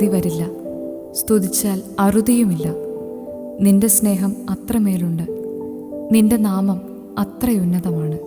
മതി വരില്ല. സ്തുതിച്ചാൽ അറുതിയുമില്ല. നിന്റെ സ്നേഹം അത്രമേലുണ്ട്. നിന്റെ നാമം അത്രയുന്നതമാണ്.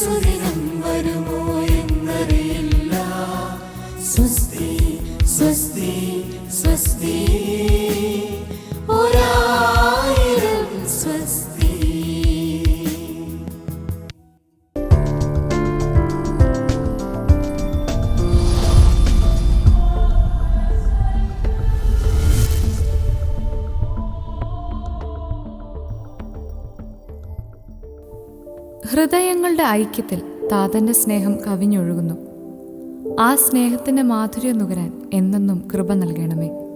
സുദിനം വരുമോ എന്നറിയില്ല. സ്വസ്തി സ്വസ്തി സ്വസ്തി. ഹൃദയങ്ങളുടെ ഐക്യത്തിൽ താതന്റെ സ്നേഹം കവിഞ്ഞൊഴുകുന്നു. ആ സ്നേഹത്തിന്റെ മാധുര്യം നുകരാൻ എന്നെന്നും കൃപ നൽകണമേ.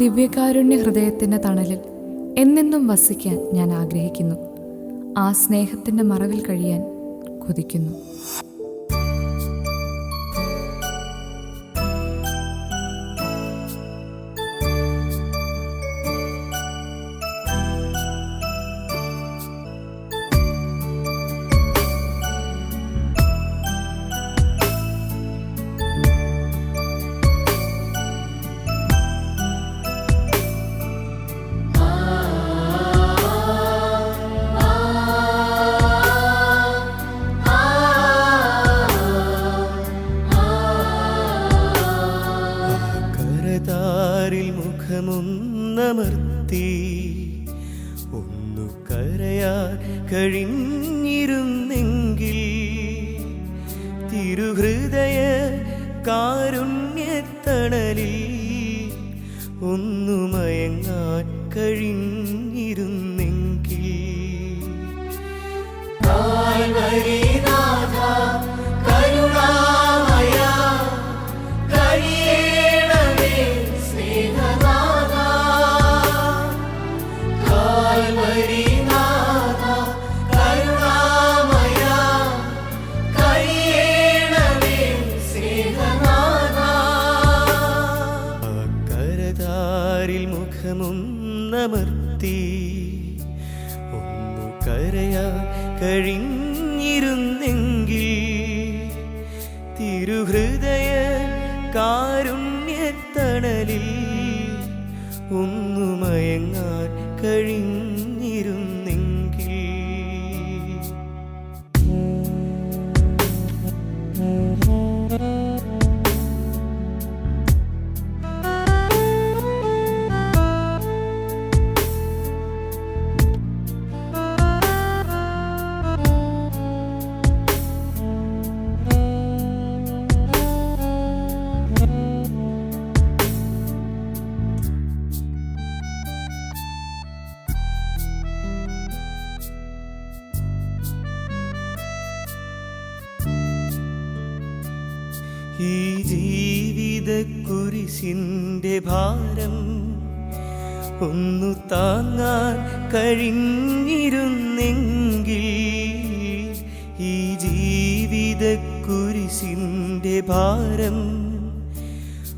ദിവ്യകാരുണ്യ ഹൃദയത്തിന്റെ തണലിൽ എന്നെന്നും വസിക്കാൻ ഞാൻ ആഗ്രഹിക്കുന്നു. ആ സ്നേഹത്തിന്റെ മറവിൽ കഴിയാൻ കൊതിക്കുന്നു.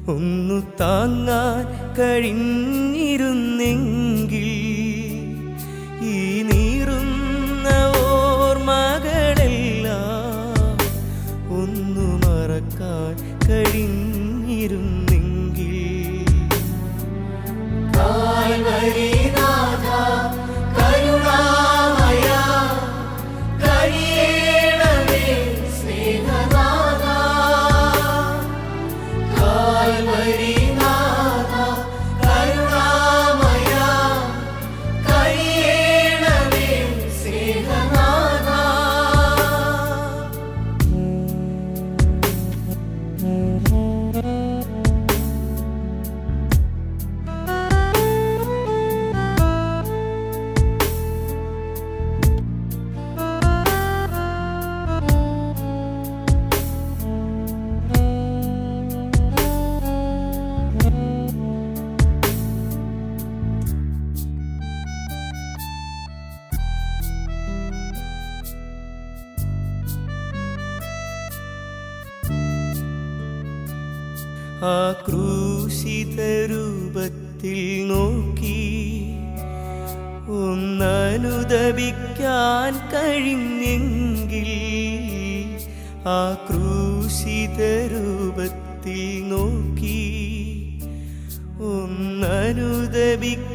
ഒന്നു താങ്ങാൻ കഴിഞ്ഞിരുന്നെങ്കിൽ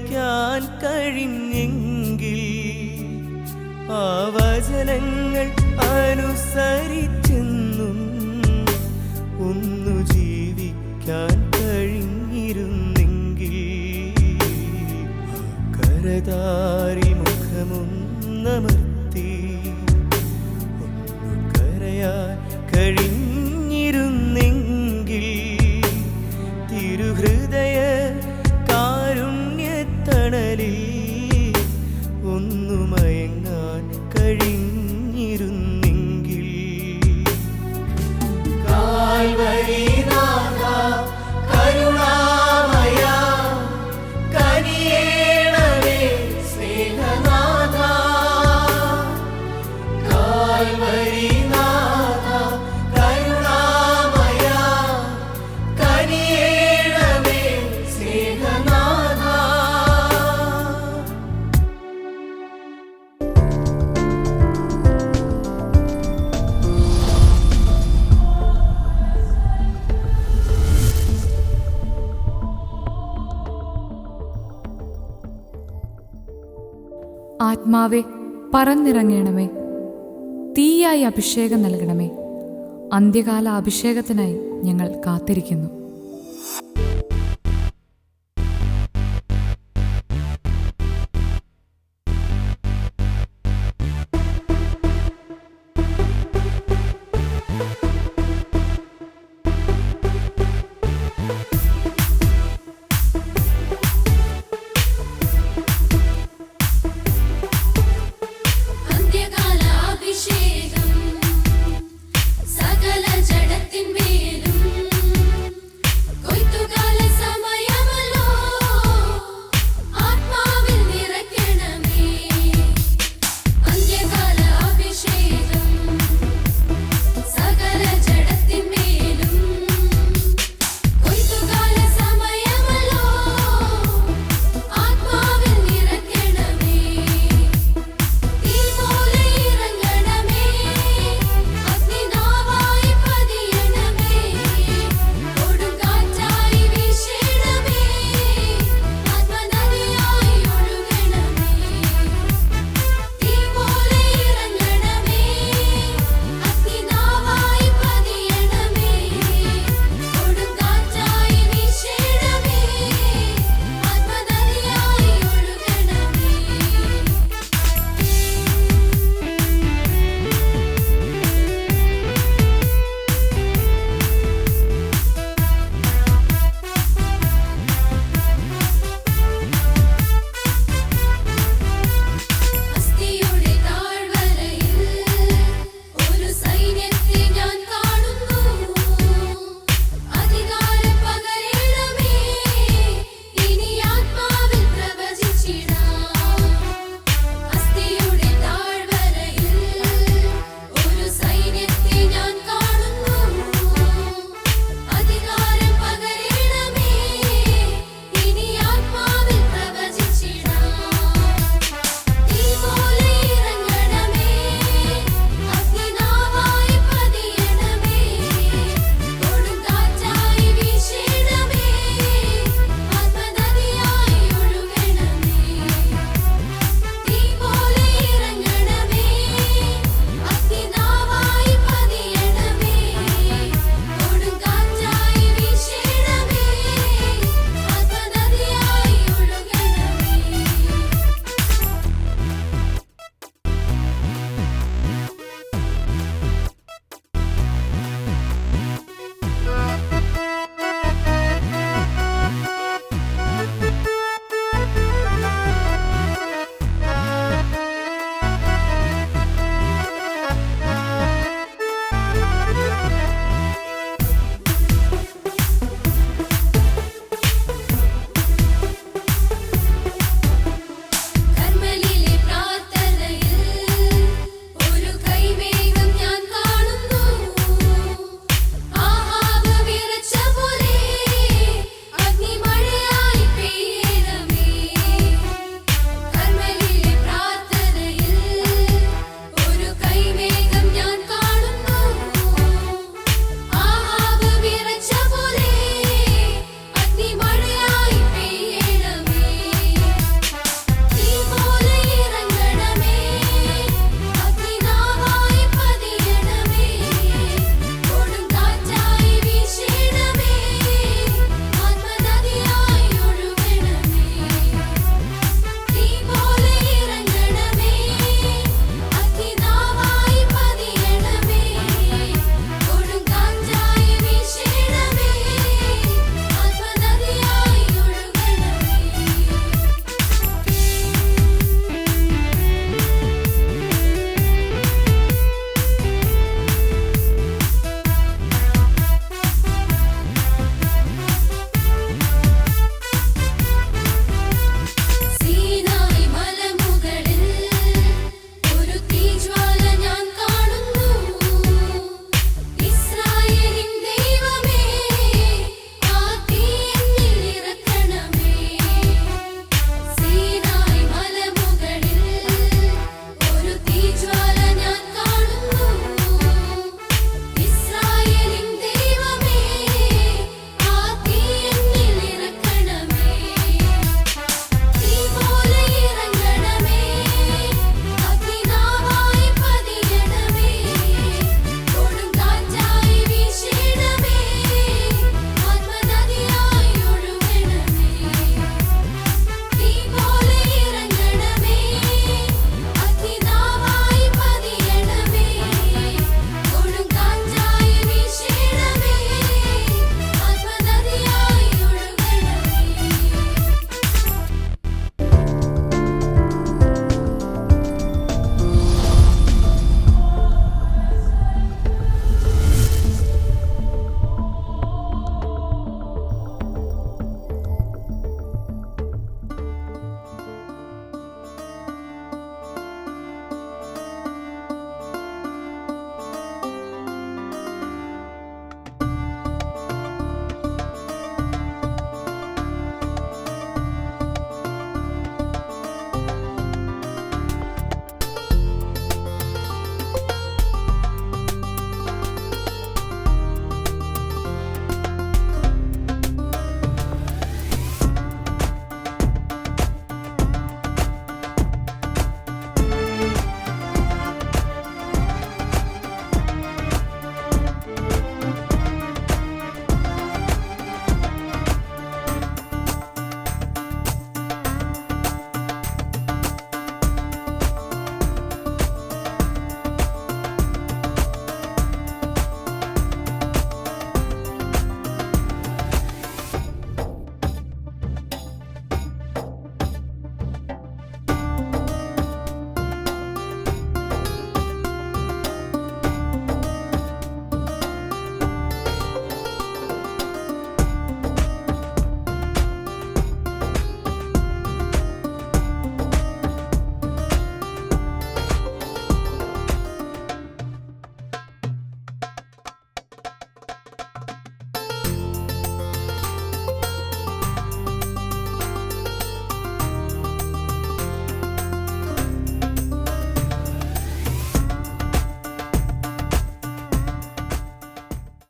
വഹിക്കാൻ കഴിഞ്ഞെങ്കിൽ ആ വചനങ്ങൾ അനുസരിച്ചെന്നും ഒന്നു ജീവിക്കാൻ കഴിഞ്ഞിരുന്നെങ്കിൽ കരതാരി മുഖമൊന്നും ആത്മാവെ പറന്നിറങ്ങണമേ. തീയായി അഭിഷേകം നൽകണമേ. അന്ത്യകാല അഭിഷേകത്തിനായി ഞങ്ങൾ കാത്തിരിക്കുന്നു.